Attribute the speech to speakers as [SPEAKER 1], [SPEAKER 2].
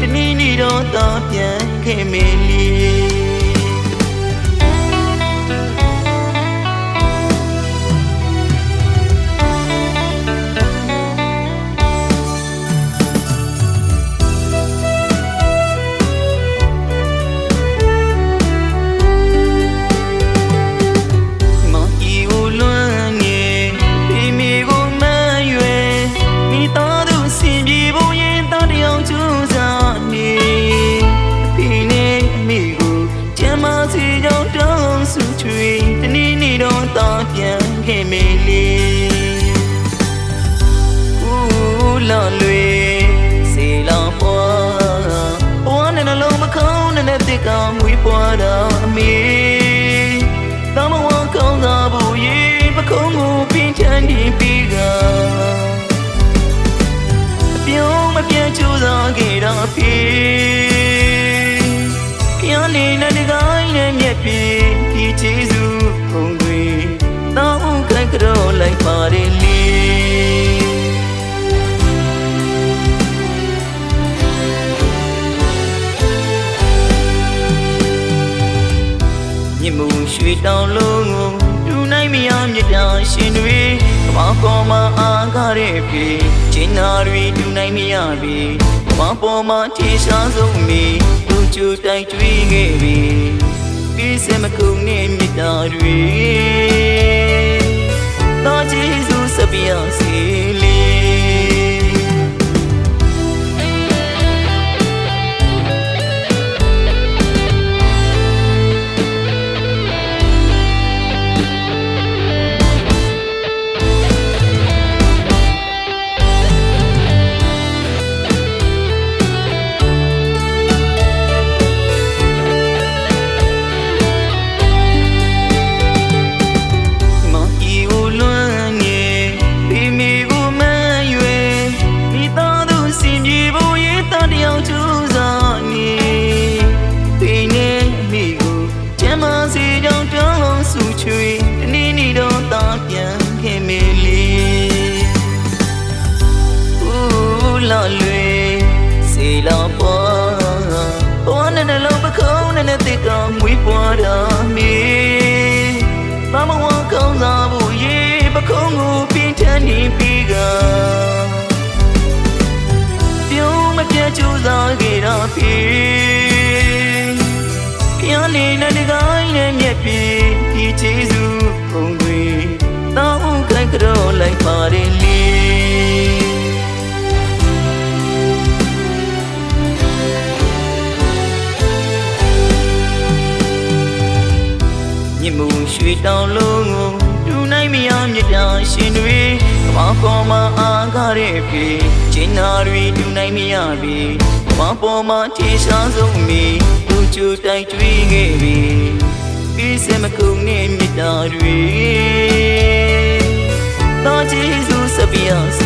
[SPEAKER 1] တနည်းနည်းတော့တော့ပြန်ခဲ့မယ်လေ ပြန်ခဲ့မေလေဦးလာလွေစေလောင်ပွားဘဝနဲ့နှလုံးမခေါင်းနဲ့တစ်ကမွေးပွားတာအမေတမဝကောင်းသာဘူးရေပခုံးကိုပင်ချန်ဒီပြီးကအပြုံးမပြတ်ကြိုးစားခဲ့တာဖြစ်ဖျားနေနဲ့ဒီကိုင်းနဲ့မြက်ပြေဒီချေစု တယ်လေမြစ်မှုရွှေတောင်လုံးကိုလူနိုင်မရမြစ်တာရှင်တွေကမပေါ်မှာအားကားတဲ့ပြီချင်းနာတွေလူနိုင်မရပြီမပေါ်မှာထင်ရှားဆုံးမီလူချူတိုက်ကျွေးခဲ့ပြီပြီးစမကုန်းနဲ့မြစ်တာတွေတော် မာစီကြောင့်တောင်းဆူချွေတနေ့နေ့တော့တာပြန်ခဲ့မေလီဦးလာလွေစေလာပွားဘဝနဲ့နှလုံးပခုံးနဲ့တစ်ကမွေးပွားတာမေမမဝကောင်းစားဖို့ရေပခုံးကိုပြင်းထန်နေပြီးကပြုံးမပြတ်ကြိုးစားခဲ့တာဖြစ်ဖျားနေနဲ့ဒီကို င်းနဲ့မြက်ပြေဒီချေစုခုံတွေတောင်းခိုက်ကြောလိုက်ပါတယ်လေမြစ်မှုရွှေတောင်လုံးကိုလူနိုင်မရမြစ်တာရှင်တွေကမပေါ်မှာအားကားတဲ့ပြီချင်းနာတွေလူနိုင်မရပြီမပေါ်မှာထင်ရှားဆုံးမီလူချူတိုက်ကျွေးခဲ့ပြီ ပြီးစမကုန်းနဲ့မြစ်တာတွေတော်ကျေးဇူးစပြရစီ